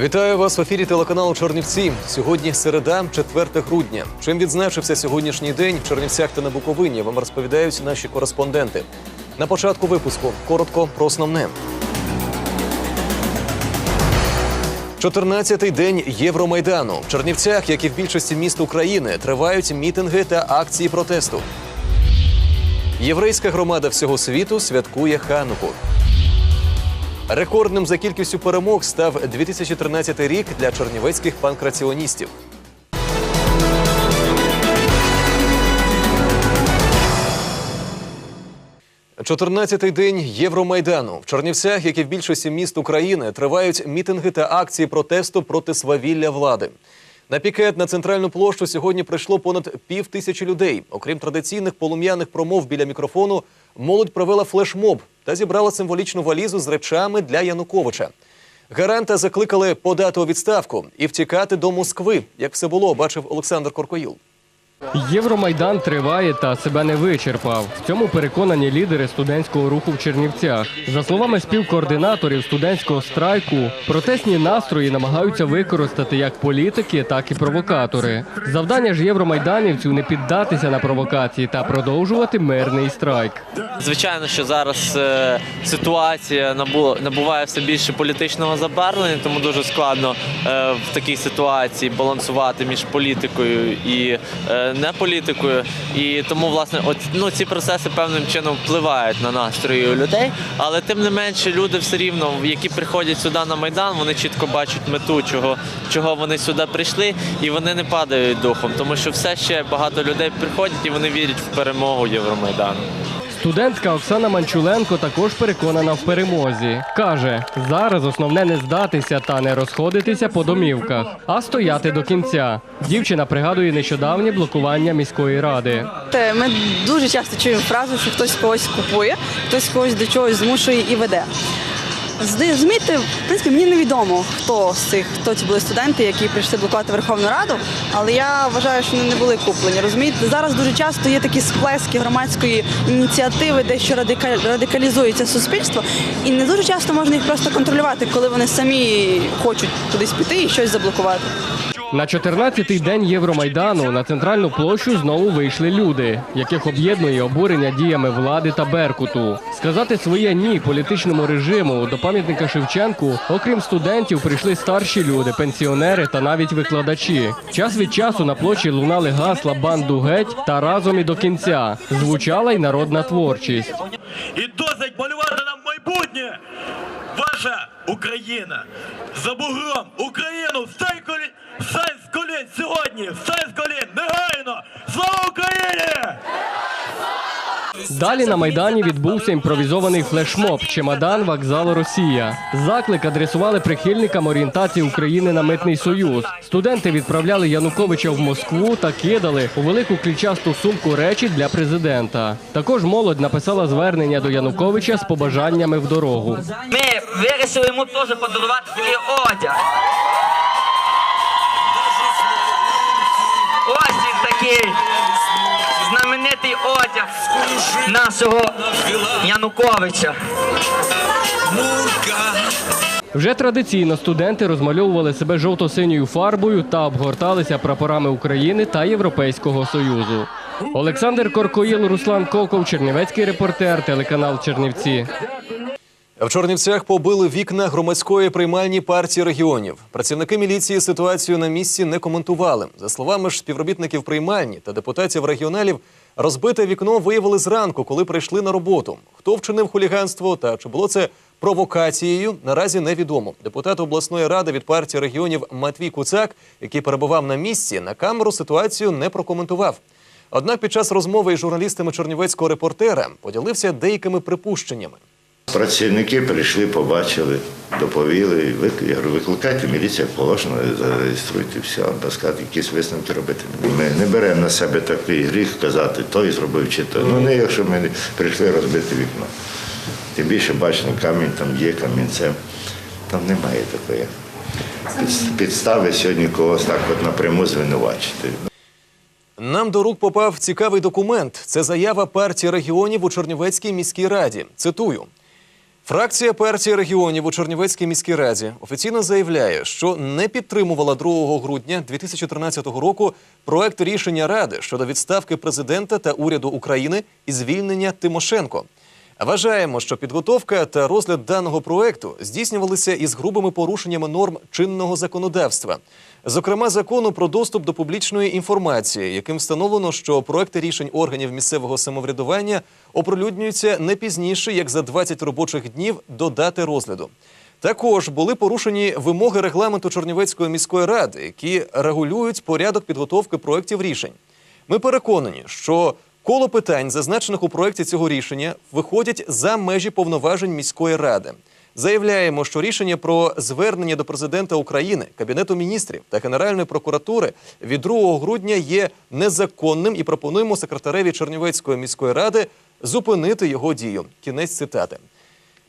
Вітаю вас в ефірі телеканалу Чернівці. Сьогодні середа, 4 грудня. Чим відзначився сьогоднішній день в Чернівцях та на Буковині, вам розповідають наші кореспонденти. На початку випуску коротко про основне. 14-й день Євромайдану. В Чернівцях, як і в більшості міст України, тривають мітинги та акції протесту. Єврейська громада всього світу святкує Хануку. Рекордним за кількістю перемог став 2013 рік для чернівецьких панкраціоністів. Чотирнадцятий день Євромайдану в Чернівцях, як і в більшості міст України, тривають мітинги та акції протесту проти свавілля влади. На пікет на центральну площу сьогодні прийшло понад пів тисячі людей. Окрім традиційних полум'яних промов біля мікрофону, молодь провела флешмоб та зібрала символічну валізу з речами для Януковича. Гаранта закликали подати у відставку і втікати до Москви, як все було, бачив Олександр Коркоїл. Євромайдан триває та себе не вичерпав. В цьому переконані лідери студентського руху в Чернівцях. За словами співкоординаторів студентського страйку, протестні настрої намагаються використати як політики, так і провокатори. Завдання ж євромайданівців не піддатися на провокації та продовжувати мирний страйк. Звичайно, що зараз е, ситуація набу, набуває все більше політичного забарвлення, тому дуже складно е, в такій ситуації балансувати між політикою і е, не політикою. І тому, власне, от, ну, ці процеси певним чином впливають на настрої у людей. Але тим не менше, люди все рівно, які приходять сюди на майдан, вони чітко бачать мету, чого, чого вони сюди прийшли, і вони не падають духом, тому що все ще багато людей приходять і вони вірять в перемогу Євромайдану. Студентка Оксана Манчуленко також переконана в перемозі. Каже, зараз основне не здатися та не розходитися по домівках, а стояти до кінця. Дівчина пригадує нещодавнє блокування міської ради. Ми дуже часто чуємо фразу, що хтось когось купує, хтось когось до чогось змушує і веде. Розумієте, в принципі, мені невідомо, хто з цих, хто ці були студенти, які прийшли блокувати Верховну Раду, але я вважаю, що вони не були куплені. Розумієте, зараз дуже часто є такі сплески громадської ініціативи, де що радикалізується суспільство, і не дуже часто можна їх просто контролювати, коли вони самі хочуть кудись піти і щось заблокувати. На 14-й день Євромайдану на центральну площу знову вийшли люди, яких об'єднує обурення діями влади та Беркуту. Сказати своє ні політичному режиму до пам'ятника Шевченку, окрім студентів, прийшли старші люди, пенсіонери та навіть викладачі. Час від часу на площі лунали гасла банду геть та разом і до кінця. Звучала й народна творчість. І досить малювати нам майбутнє. Ваша Україна за бугром Україну встань колін, встань з колін сьогодні, встань з колін негайно! Слава Україні! Далі на майдані відбувся імпровізований флешмоб Чемодан вокзал Росія. Заклик адресували прихильникам орієнтації України на митний союз. Студенти відправляли Януковича в Москву та кидали у велику ключасту сумку речі для президента. Також молодь написала звернення до Януковича з побажаннями в дорогу. Ми вирішили йому теж подарувати одяг. Нашого Януковича. Вже традиційно студенти розмальовували себе жовто-синьою фарбою та обгорталися прапорами України та Європейського Союзу. Олександр Коркоїл, Руслан Коков, Чернівецький репортер, телеканал Чернівці. В Чорнівцях побили вікна громадської приймальні партії регіонів. Працівники міліції ситуацію на місці не коментували. За словами ж співробітників приймальні та депутатів регіоналів, розбите вікно виявили зранку, коли прийшли на роботу. Хто вчинив хуліганство та чи було це провокацією, наразі невідомо. Депутат обласної ради від партії регіонів Матвій Куцак, який перебував на місці, на камеру ситуацію не прокоментував. Однак під час розмови із журналістами чернівецького репортера поділився деякими припущеннями. Працівники прийшли, побачили, доповіли. Я говорю, викликайте міліція, положено, зареєструйте все, сказати, якісь висновки робити. Ми не беремо на себе такий гріх казати, той зробив чи то. Ну не якщо ми прийшли розбити вікно. Тим більше бачимо, камінь там є, камінцем. Там немає такої підстави сьогодні когось так от напряму звинувачити. Нам до рук попав цікавий документ. Це заява партії регіонів у Чернівецькій міській раді. Цитую. Фракція партії регіонів у Чернівецькій міській раді офіційно заявляє, що не підтримувала 2 грудня 2013 року проект рішення ради щодо відставки президента та уряду України і звільнення Тимошенко. Вважаємо, що підготовка та розгляд даного проекту здійснювалися із грубими порушеннями норм чинного законодавства, зокрема закону про доступ до публічної інформації, яким встановлено, що проекти рішень органів місцевого самоврядування оприлюднюються не пізніше як за 20 робочих днів до дати розгляду. Також були порушені вимоги регламенту Чернівецької міської ради, які регулюють порядок підготовки проєктів рішень. Ми переконані, що коло питань, зазначених у проєкті цього рішення, виходять за межі повноважень міської ради. Заявляємо, що рішення про звернення до президента України, Кабінету міністрів та Генеральної прокуратури від 2 грудня є незаконним і пропонуємо секретареві Чернівецької міської ради зупинити його дію. Кінець цитати.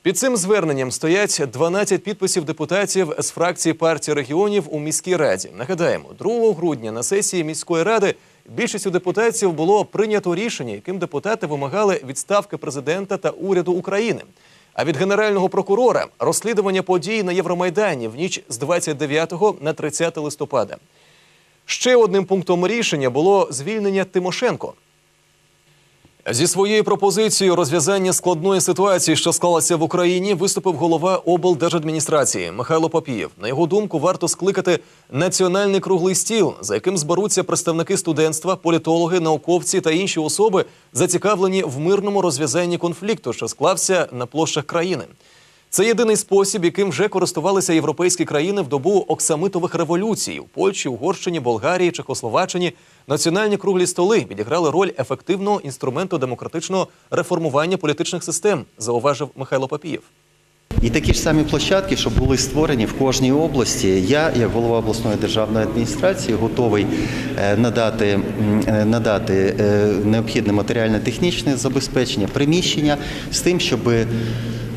Під цим зверненням стоять 12 підписів депутатів з фракції партії регіонів у міській раді. Нагадаємо, 2 грудня на сесії міської ради більшістю депутатів було прийнято рішення, яким депутати вимагали відставки президента та уряду України. А від генерального прокурора розслідування подій на Євромайдані в ніч з 29 на 30 листопада. Ще одним пунктом рішення було звільнення Тимошенко. Зі своєю пропозицією розв'язання складної ситуації, що склалася в Україні, виступив голова облдержадміністрації Михайло Папієв. На його думку, варто скликати національний круглий стіл, за яким зберуться представники студентства, політологи, науковці та інші особи, зацікавлені в мирному розв'язанні конфлікту, що склався на площах країни. Це єдиний спосіб, яким вже користувалися європейські країни в добу оксамитових революцій у Польщі, Угорщині, Болгарії, Чехословаччині. Національні круглі столи відіграли роль ефективного інструменту демократичного реформування політичних систем, зауважив Михайло Папієв. І такі ж самі площадки, що були створені в кожній області. Я, як голова обласної державної адміністрації, готовий е, надати, е, надати е, необхідне матеріально-технічне забезпечення, приміщення з тим, щоб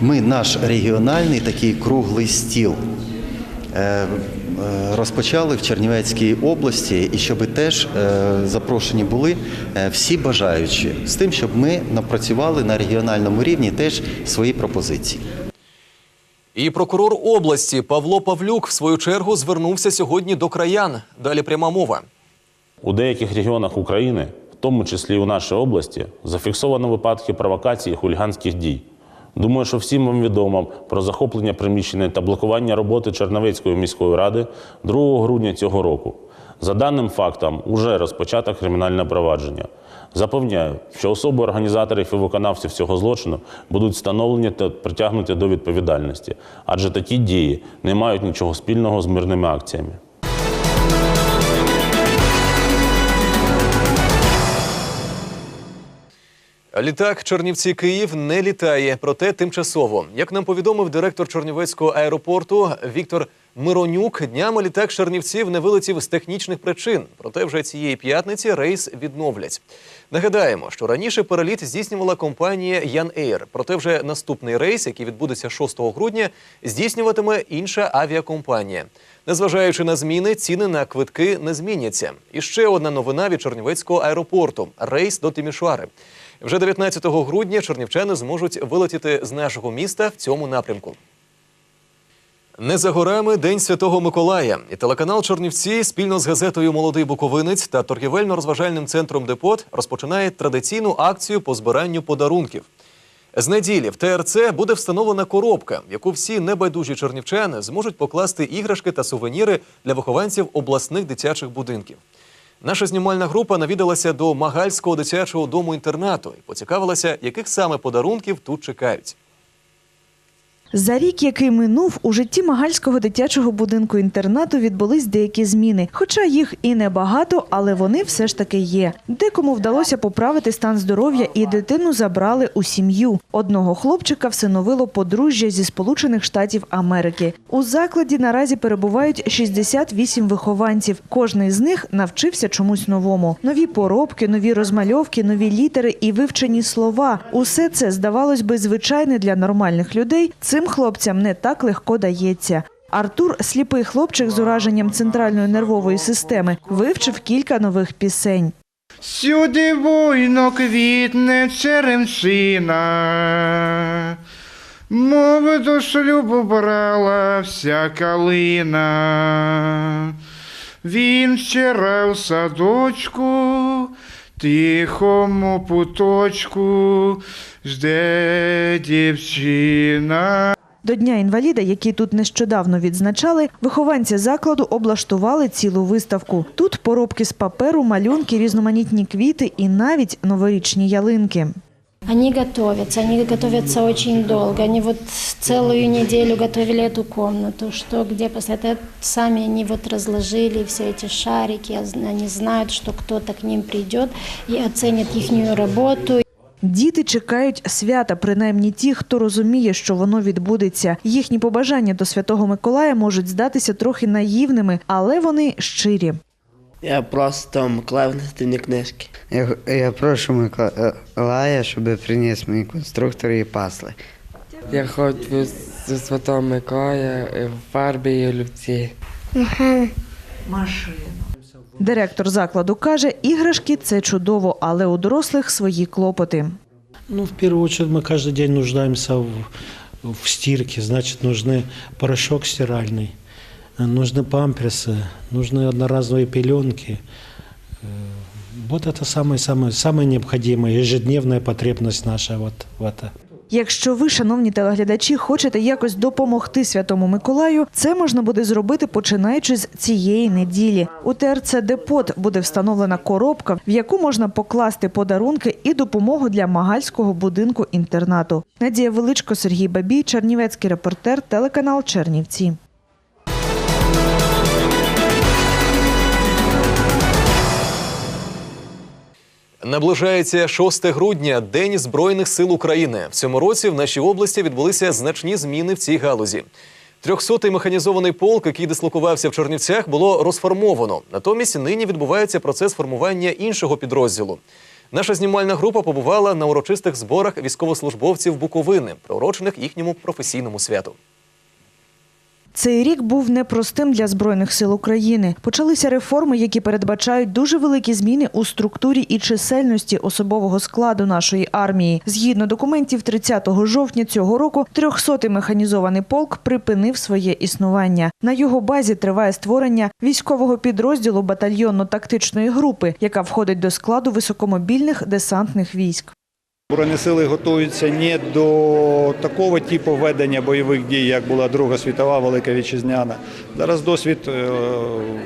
ми наш регіональний такий круглий стіл. е, е, Розпочали в Чернівецькій області, і щоб теж е, запрошені були всі бажаючі з тим, щоб ми напрацювали на регіональному рівні теж свої пропозиції. І прокурор області Павло Павлюк в свою чергу звернувся сьогодні до краян. Далі пряма мова. У деяких регіонах України, в тому числі і у нашій області, зафіксовано випадки провокацій і хуліганських дій. Думаю, що всім вам відомо про захоплення приміщення та блокування роботи Черновецької міської ради 2 грудня цього року. За даним фактом, уже розпочато кримінальне провадження. Запевняю, що особи організаторів і виконавців цього злочину будуть встановлені та притягнуті до відповідальності, адже такі дії не мають нічого спільного з мирними акціями. Літак Чернівці Київ не літає, проте тимчасово. Як нам повідомив директор Чернівецького аеропорту Віктор Миронюк, днями літак Чернівців не вилетів з технічних причин. Проте вже цієї п'ятниці рейс відновлять. Нагадаємо, що раніше переліт здійснювала компанія Ян Ейр. Проте вже наступний рейс, який відбудеться 6 грудня, здійснюватиме інша авіакомпанія. Незважаючи на зміни, ціни на квитки не зміняться. І ще одна новина від Чернівецького аеропорту рейс до Тимішуари. Вже 19 грудня чернівчани зможуть вилетіти з нашого міста в цьому напрямку. Не за горами День Святого Миколая і телеканал Чернівці спільно з газетою Молодий Буковинець та торгівельно-розважальним центром Депот розпочинає традиційну акцію по збиранню подарунків. З неділі в ТРЦ буде встановлена коробка, в яку всі небайдужі чернівчани зможуть покласти іграшки та сувеніри для вихованців обласних дитячих будинків. Наша знімальна група навідалася до Магальського дитячого дому інтернату і поцікавилася, яких саме подарунків тут чекають. За рік, який минув, у житті Магальського дитячого будинку інтернату відбулись деякі зміни. Хоча їх і небагато, але вони все ж таки є. Декому вдалося поправити стан здоров'я і дитину забрали у сім'ю. Одного хлопчика всиновило подружжя зі Сполучених Штатів Америки. У закладі наразі перебувають 68 вихованців. Кожний з них навчився чомусь новому: нові поробки, нові розмальовки, нові літери і вивчені слова. Усе це здавалось би звичайне для нормальних людей. Цим хлопцям не так легко дається. Артур, сліпий хлопчик з ураженням центральної нервової системи, вивчив кілька нових пісень. Сюди буйно квітне черемшина, Мови до шлюбу брала вся калина. Він вчора в садочку, тихому путочку, жде дівчина. До Дня інваліда, який тут нещодавно відзначали, вихованці закладу облаштували цілу виставку. Тут поробки з паперу, малюнки, різноманітні квіти і навіть новорічні ялинки. Они готовятся, они готовятся очень долго. Они вот целую неделю готовили эту комнату, что где после этого сами они вот разложили все эти шарики, они знают, что кто-то к ним придет и оценит их работу. Діти чекають свята, принаймні ті, хто розуміє, що воно відбудеться. Їхні побажання до Святого Миколая можуть здатися трохи наївними, але вони щирі. Я просто Миколаю внести мені книжки. Я, я прошу Миколая, щоб приніс мені конструктори і пасли. Я хочу зі Святого Миколая в фарбі і олівці. Директор закладу каже, іграшки це чудово, але у дорослих свої клопоти. Ну, в первую очередь, мы каждый день нуждаемся в, в стирке, значит, нужны порошок стиральный, э, нужны памперсы, нужны одноразовые пеленки. Э, Вот это самая-самая самая необходимая ежедневная потребность наша вот в это. Якщо ви, шановні телеглядачі, хочете якось допомогти Святому Миколаю, це можна буде зробити починаючи з цієї неділі. У ТРЦ Депот буде встановлена коробка, в яку можна покласти подарунки і допомогу для магальського будинку інтернату. Надія Величко, Сергій Бабій, Чернівецький репортер, телеканал Чернівці. Наближається 6 грудня, День Збройних сил України. В цьому році в нашій області відбулися значні зміни в цій галузі. Трьохсотий механізований полк, який дислокувався в Чернівцях, було розформовано. Натомість нині відбувається процес формування іншого підрозділу. Наша знімальна група побувала на урочистих зборах військовослужбовців Буковини, приурочених їхньому професійному святу. Цей рік був непростим для збройних сил України. Почалися реформи, які передбачають дуже великі зміни у структурі і чисельності особового складу нашої армії. Згідно документів, 30 жовтня цього року 300-й механізований полк припинив своє існування. На його базі триває створення військового підрозділу батальйонно-тактичної групи, яка входить до складу високомобільних десантних військ. Збройні сили готуються не до такого типу ведення бойових дій, як була Друга світова Велика Вітчизняна. Зараз досвід е,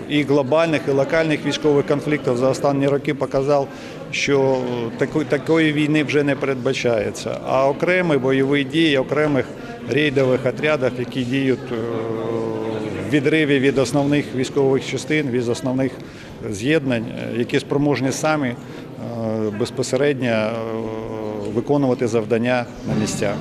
і глобальних, і локальних військових конфліктів за останні роки показав, що такої війни вже не передбачається. А окремі бойові дії окремих рейдових отрядів, які діють е, в відриві від основних військових частин, від основних з'єднань, е, які спроможні самі безпосередньо виконувати завдання на місцях.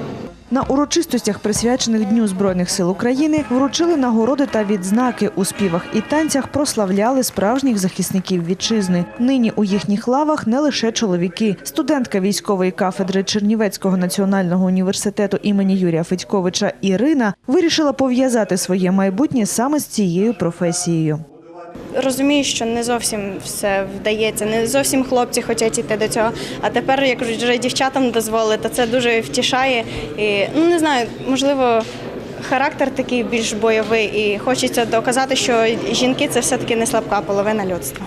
На урочистостях, присвячених Дню Збройних сил України, вручили нагороди та відзнаки у співах і танцях прославляли справжніх захисників вітчизни. Нині у їхніх лавах не лише чоловіки. Студентка військової кафедри Чернівецького національного університету імені Юрія Федьковича Ірина вирішила пов'язати своє майбутнє саме з цією професією. Розумію, що не зовсім все вдається, не зовсім хлопці хочуть йти до цього. А тепер, як вже дівчатам дозволили, то це дуже втішає. І ну не знаю, можливо. Характер такий більш бойовий, і хочеться доказати, що жінки це все-таки не слабка половина людства.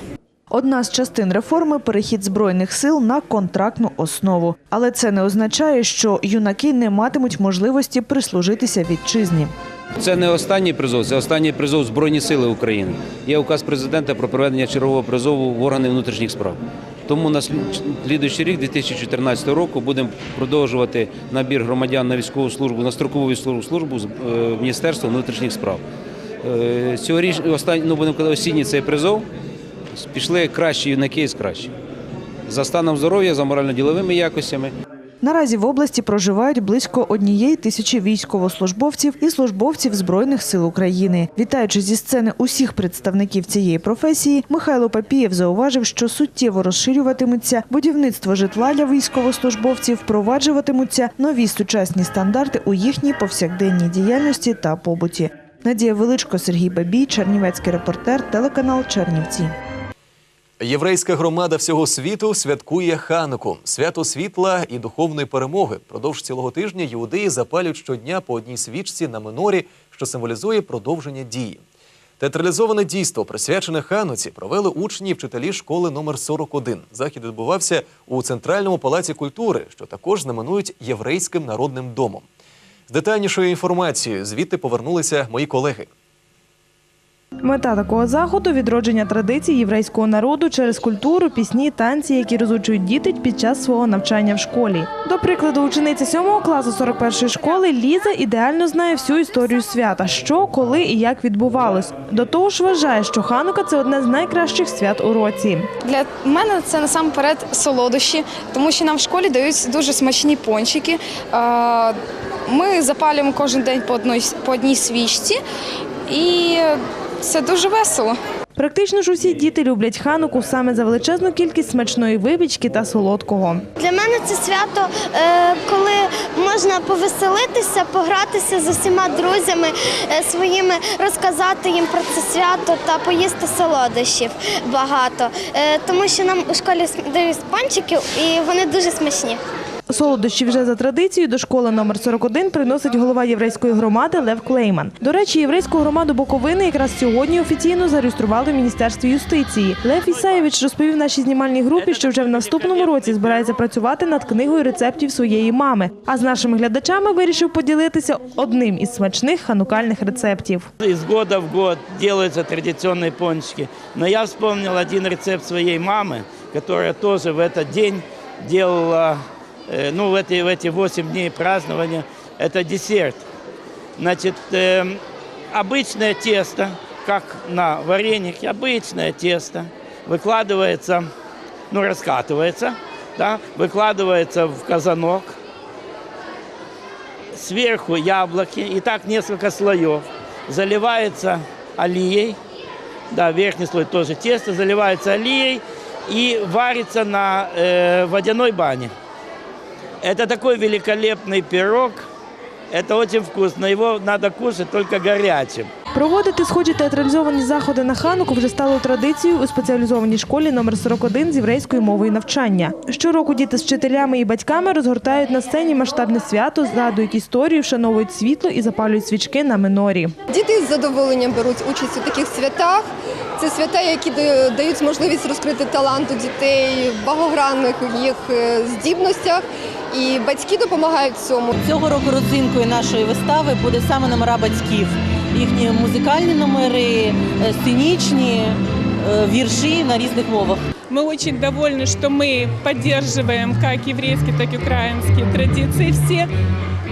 Одна з частин реформи перехід збройних сил на контрактну основу. Але це не означає, що юнаки не матимуть можливості прислужитися вітчизні. Це не останній призов, це останній призов Збройні Сили України. Є указ президента про проведення чергового призову в органи внутрішніх справ. Тому на слідуючий рік, 2014 року, будемо продовжувати набір громадян на військову службу, на строкову військову службу з е, Міністерства внутрішніх справ. Е, Цьогоріч, останній, ну будемо казати, осінній цей призов пішли кращі юнаки з кращих. За станом здоров'я, за морально-діловими якостями. Наразі в області проживають близько однієї тисячі військовослужбовців і службовців Збройних сил України. Вітаючи зі сцени усіх представників цієї професії, Михайло Папієв зауважив, що суттєво розширюватиметься будівництво житла для військовослужбовців, впроваджуватимуться нові сучасні стандарти у їхній повсякденній діяльності та побуті. Надія Величко, Сергій Бабій, Чернівецький репортер, телеканал Чернівці. Єврейська громада всього світу святкує Хануку – свято світла і духовної перемоги. Продовж цілого тижня іудеї запалюють щодня по одній свічці на минорі, що символізує продовження дії. Театралізоване дійство, присвячене Хануці, провели учні і вчителі школи номер 41. Захід відбувався у Центральному палаці культури, що також знаменують єврейським народним домом. З детальнішою інформацією звідти повернулися мої колеги. Мета такого заходу відродження традицій єврейського народу через культуру, пісні, танці, які розучують діти під час свого навчання в школі. До прикладу, учениця 7 класу 41-ї школи Ліза ідеально знає всю історію свята, що, коли і як відбувалось. До того ж, вважає, що Ханука це одне з найкращих свят у році. Для мене це насамперед солодощі, тому що нам в школі дають дуже смачні пончики. Ми запалюємо кожен день по одній свічці, і це дуже весело. Практично ж усі діти люблять хануку саме за величезну кількість смачної випічки та солодкого. Для мене це свято, е, коли можна повеселитися, погратися з усіма друзями е, своїми, розказати їм про це свято та поїсти солодощів багато. Е, Тому що нам у школі дають панчики і вони дуже смачні. Солодощі вже за традицією до школи номер 41 приносить голова єврейської громади Лев Клейман. До речі, єврейську громаду Буковини якраз сьогодні офіційно зареєстрували в міністерстві юстиції. Лев Ісаєвич розповів нашій знімальній групі, що вже в наступному році збирається працювати над книгою рецептів своєї мами. А з нашими глядачами вирішив поділитися одним із смачних ханукальних рецептів. Из года в год делаются традиционные пончики. Но я вспомнил один рецепт своей мамы, которая тоже в этот день делала, э, ну, в эти, в эти 8 дней празднования, это десерт. Значит, эм, обычное тесто, как на варенье, обычное тесто, выкладывается, ну, раскатывается, да, выкладывается в казанок, сверху яблоки, и так несколько слоев. Заливается олией, да, верхний слой тоже тесто, заливается олией и варится на э, водяной бане. Это такой великолепный пирог, это очень вкусно, его надо кушать только горячим. Проводити схожі театралізовані заходи на хануку вже стало традицією у спеціалізованій школі номер 41 з єврейської мови і навчання. Щороку діти з вчителями і батьками розгортають на сцені масштабне свято, згадують історію, вшановують світло і запалюють свічки на минорі. Діти з задоволенням беруть участь у таких святах. Це свята, які да- дають можливість розкрити талант у дітей в багогранних їх е, здібностях. І батьки допомагають в цьому. Цього року родзинкою нашої вистави буде саме номера батьків. Їхні музикальні номери, е, сценічні, е, вірші на різних мовах. Мы очень довольны, что мы поддерживаем как еврейские, так и украинские традиции все.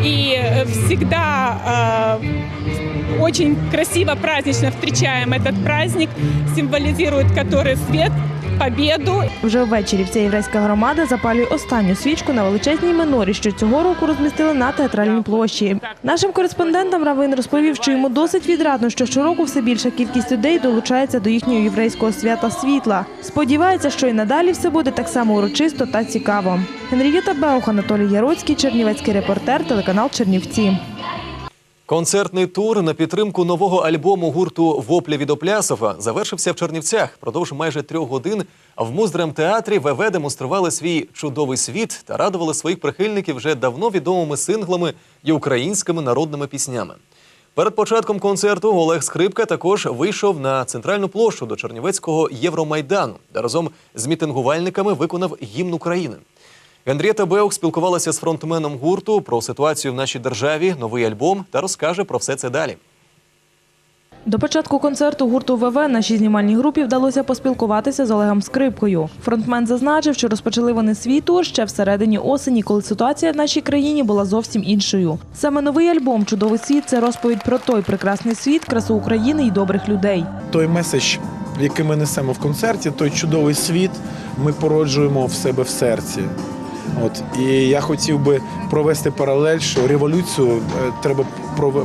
И э, всегда э, очень красиво, празднично встречаем этот праздник, символизирует который свет, победу. Вже ввечері вся єврейська громада запалює останню свічку на величезній минорі, що цього року розмістили на театральній площі. Нашим кореспондентам Равин розповів, що йому досить відрадно, що щороку все більша кількість людей долучається до їхнього єврейського свята світла. Сподівається, що і надалі все буде так само урочисто та цікаво. Генрієта Беух, Анатолій Яроцький, Чернівецький репортер, телеканал Чернівці. Концертний тур на підтримку нового альбому гурту Вопля від Оплясова завершився в Чернівцях. Продовж майже трьох годин в муздрамтеатрі ВВ демонстрували свій чудовий світ та радували своїх прихильників вже давно відомими синглами і українськими народними піснями. Перед початком концерту Олег Скрипка також вийшов на центральну площу до Чернівецького Євромайдану, де разом з мітингувальниками виконав гімн України. Генрієта Беух спілкувалася з фронтменом гурту про ситуацію в нашій державі, новий альбом та розкаже про все це далі. До початку концерту гурту ВВ нашій знімальній групі вдалося поспілкуватися з Олегом Скрипкою. Фронтмен зазначив, що розпочали вони свій тур ще всередині осені, коли ситуація в нашій країні була зовсім іншою. Саме новий альбом Чудовий світ це розповідь про той прекрасний світ, красу України і добрих людей. той меседж, який ми несемо в концерті, той чудовий світ, ми породжуємо в себе в серці. От і я хотів би провести паралель, що революцію е, треба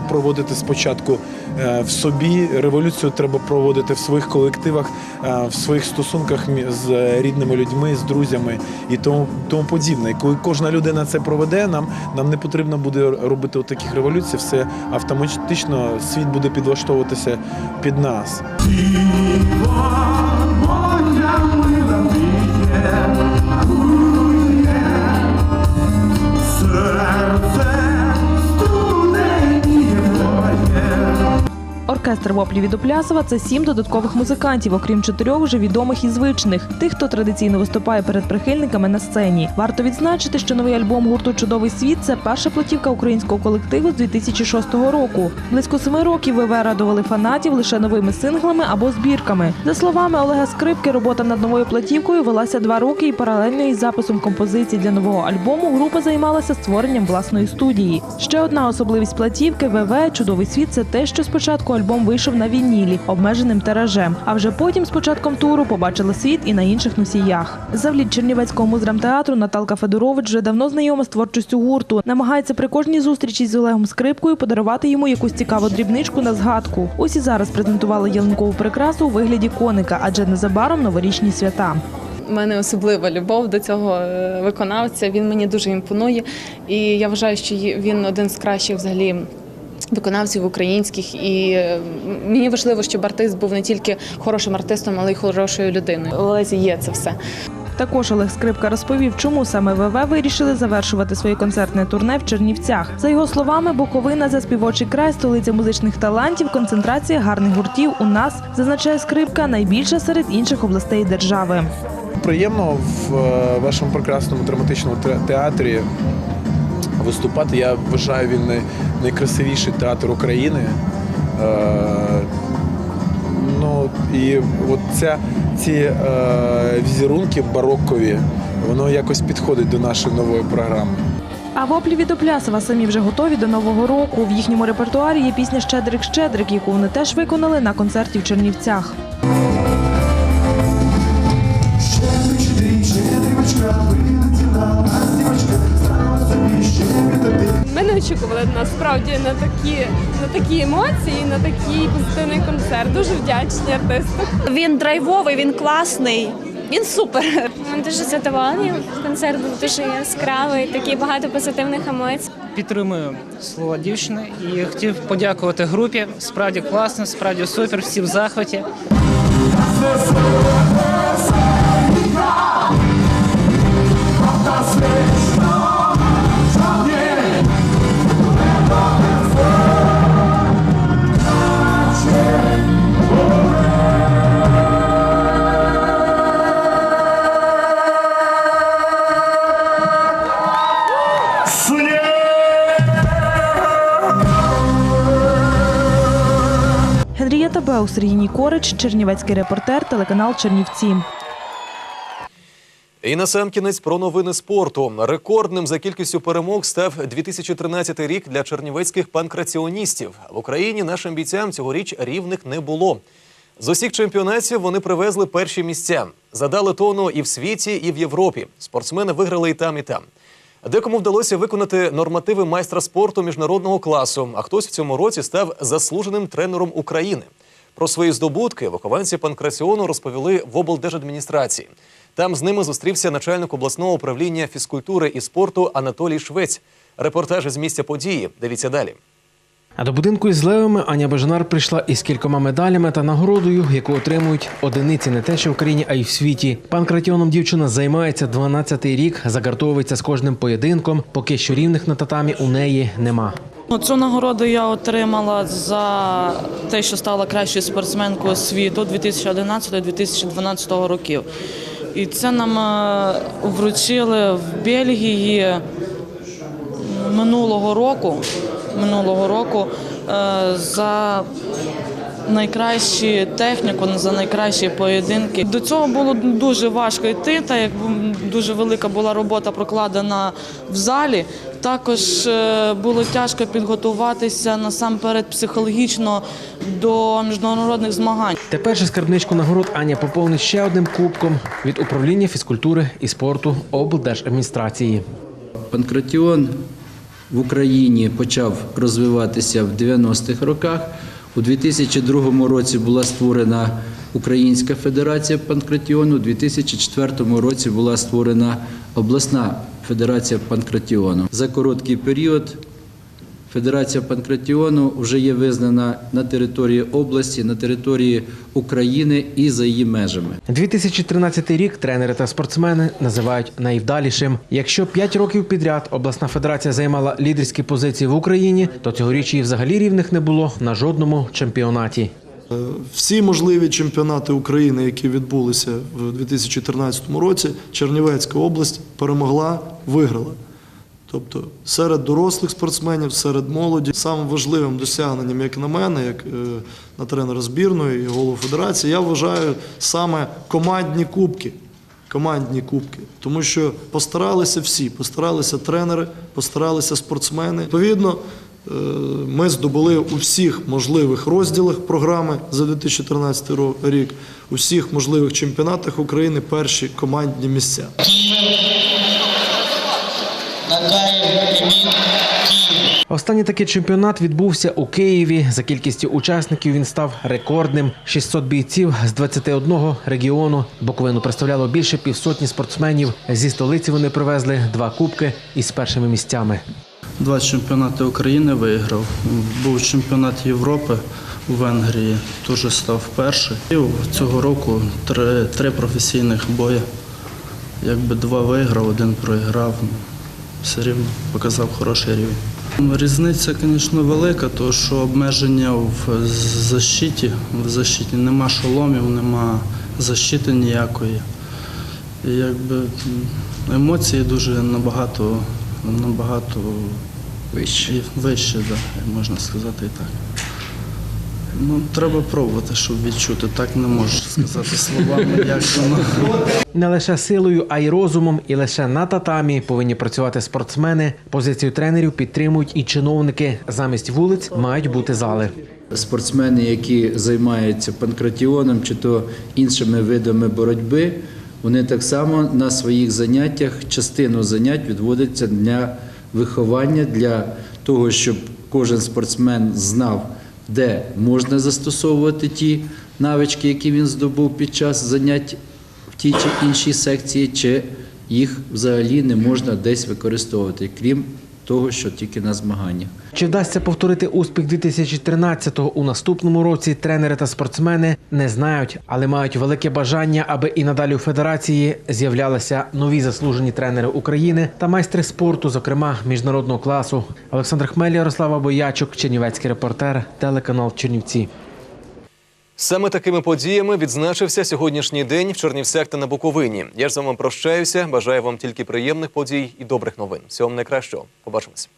проводити спочатку е, в собі. Революцію треба проводити в своїх колективах, е, в своїх стосунках з рідними людьми, з друзями і тому, тому подібне. Коли кожна людина це проведе, нам, нам не потрібно буде робити таких революцій, все автоматично світ буде підлаштовуватися під нас. Оркестр воплі від це сім додаткових музикантів, окрім чотирьох вже відомих і звичних, тих, хто традиційно виступає перед прихильниками на сцені. Варто відзначити, що новий альбом гурту Чудовий світ це перша платівка українського колективу з 2006 року. Близько семи років ВВ радували фанатів лише новими синглами або збірками. За словами Олега Скрипки, робота над новою платівкою велася два роки, і паралельно із записом композицій для нового альбому група займалася створенням власної студії. Ще одна особливість платівки ВВ Чудовий світ це те, що спочатку альбом вийшов на вінілі обмеженим тиражем, а вже потім з початком туру побачили світ і на інших носіях. Завліт Чернівецького муздрамтеатру Наталка Федорович вже давно знайома з творчістю гурту. Намагається при кожній зустрічі з Олегом Скрипкою подарувати йому якусь цікаву дрібничку на згадку. Ось і зараз презентували ялинкову прикрасу у вигляді коника, адже незабаром новорічні свята. У мене особлива любов до цього е, виконавця. Він мені дуже імпонує, і я вважаю, що він один з кращих взагалі. Виконавців українських, і е, мені важливо, щоб артист був не тільки хорошим артистом, але й хорошою людиною. У Олезі є це все. Також Олег Скрипка розповів, чому саме ВВ вирішили завершувати своє концертне турне в Чернівцях. За його словами, Буковина за співочий край, столиця музичних талантів, концентрація гарних гуртів у нас зазначає скрипка найбільша серед інших областей держави. Приємно в е, вашому прекрасному драматичному театрі виступати. Я вважаю, він най- найкрасивіший театр України. Е, Ну і от ця, ці е, візерунки барокові, воно якось підходить до нашої нової програми. А воплі від Оплясова самі вже готові до нового року. В їхньому репертуарі є пісня Щедрик Щедрик, яку вони теж виконали на концерті в Чернівцях. Ми не очікували насправді на такі, на такі емоції, на такий позитивний концерт. Дуже вдячні артисту. Він драйвовий, він класний, він супер. Ми дуже задоволені. Концерт був дуже яскравий, такі багато позитивних емоцій. Підтримую слова дівчини і хотів подякувати групі. Справді класно, справді супер, всі в захваті. Генрієта Сергій Нікорич, Чернівецький репортер, телеканал Чернівці. І на сам кінець про новини спорту. Рекордним за кількістю перемог став 2013 рік для чернівецьких панкраціоністів. В Україні нашим бійцям цьогоріч рівних не було. З усіх чемпіонатів вони привезли перші місця. Задали тону і в світі, і в Європі. Спортсмени виграли і там, і там. Декому вдалося виконати нормативи майстра спорту міжнародного класу, а хтось в цьому році став заслуженим тренером України. Про свої здобутки вихованці панкраціону розповіли в облдержадміністрації. Там з ними зустрівся начальник обласного управління фізкультури і спорту Анатолій Швець. Репортаж з місця події. Дивіться далі. А до будинку із левами Аня Бежанар прийшла із кількома медалями та нагородою, яку отримують одиниці не те, що в країні, а й в світі. Панкратіоном дівчина займається 12-й рік, загартовується з кожним поєдинком, поки що рівних на татамі у неї нема. Ну, Цю нагороду я отримала за те, що стала кращою спортсменкою світу 2011-2012 років. І це нам е, вручили в Бельгії минулого року, минулого року е, за найкращі техніку, за найкращі поєдинки. До цього було дуже важко йти, так як дуже велика була робота прокладена в залі. Також е, було тяжко підготуватися насамперед психологічно до міжнародних змагань. Тепер же скарбничку нагород Аня поповнить ще одним кубком від управління фізкультури і спорту облдержадміністрації. Панкратіон в Україні почав розвиватися в 90-х роках. У 2002 році була створена Українська федерація панкратіону, у 2004 році була створена обласна федерація панкратіону. За короткий період Федерація панкратіону вже є визнана на території області, на території України і за її межами. 2013 рік тренери та спортсмени називають найвдалішим. Якщо 5 років підряд обласна федерація займала лідерські позиції в Україні, то цьогоріч її взагалі рівних не було на жодному чемпіонаті. Всі можливі чемпіонати України, які відбулися в 2013 році, Чернівецька область перемогла, виграла. Тобто серед дорослих спортсменів, серед молоді, самим важливим досягненням, як на мене, як е, на тренера збірної і голову федерації, я вважаю саме командні кубки. Командні кубки, тому що постаралися всі, постаралися тренери, постаралися спортсмени. Відповідно, е, ми здобули у всіх можливих розділах програми за 2014 ро- рік, у всіх можливих чемпіонатах України перші командні місця. Останній такий чемпіонат відбувся у Києві. За кількістю учасників він став рекордним. 600 бійців з 21 регіону. Буковину представляло більше півсотні спортсменів. Зі столиці вони привезли два кубки із першими місцями. Два чемпіонати України виграв. Був чемпіонат Європи у Венгрії, теж став перший. І цього року три, три професійних бої. Якби два виграв, один проіграв. Ну, Все рівно показав хороший рівень. Різниця, звісно, велика, тому що обмеження в защиті. В защиті нема шоломів, нема защити ніякої. І якби емоції дуже набагато, набагато вище, вище да, можна сказати і так. Ну, треба пробувати, щоб відчути. Так не можу сказати словами, як воно. Не лише силою, а й розумом, і лише на татамі повинні працювати спортсмени. Позицію тренерів підтримують і чиновники. Замість вулиць мають бути зали. Спортсмени, які займаються панкратіоном чи то іншими видами боротьби, вони так само на своїх заняттях частину занять відводиться для виховання, для того, щоб кожен спортсмен знав, де можна застосовувати ті навички, які він здобув під час занять в тій чи іншій секції, чи їх взагалі не можна десь використовувати, крім того, що тільки на змаганнях. Чи вдасться повторити успіх 2013-го у наступному році? Тренери та спортсмени не знають, але мають велике бажання, аби і надалі у федерації з'являлися нові заслужені тренери України та майстри спорту, зокрема міжнародного класу. Олександр Хмель, Ярослава Боячук, Чернівецький репортер, телеканал Чернівці. Саме такими подіями відзначився сьогоднішній день в Чернівцях та на Буковині. Я ж з вами прощаюся. Бажаю вам тільки приємних подій і добрих новин. Всього вам найкращого. Побачимось.